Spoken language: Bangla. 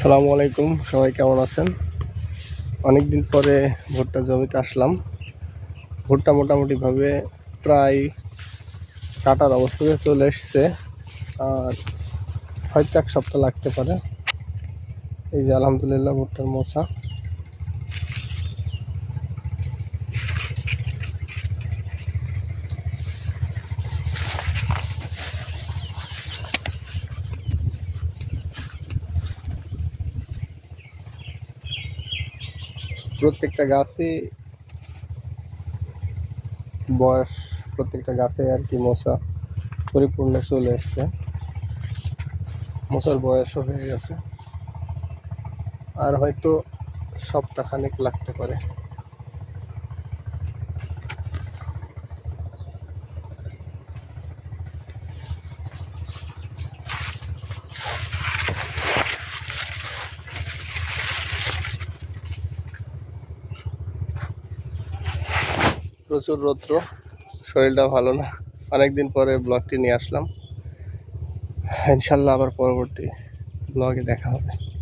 সালামু আলাইকুম, সবাই কেমন আছেন? অনেক দিন পরে ভুট্টা জমিতে আসলাম। ভুট্টা মোটামুটিভাবে প্রায় কাটার অবস্থায় চলে এসছে। আর হয়তো এক সপ্তাহ লাগতে পারে। এই যে আলহামদুলিল্লাহ ভুট্টার মোচা প্রত্যেকটা গাছই বয়স, প্রত্যেকটা গাছে আর কি মশা পরিপূর্ণ চলে এসছে। মশার বয়সও হয়ে গেছে। আর হয়তো সপ্তাহখানেক লাগতে পারে। প্রচুর রৌদ্র। শরীরটা ভালো না। অনেকদিন পরে ব্লগটি নিয়ে আসলাম। ইনশাল্লাহ আবার পরবর্তী ব্লগে দেখা হবে।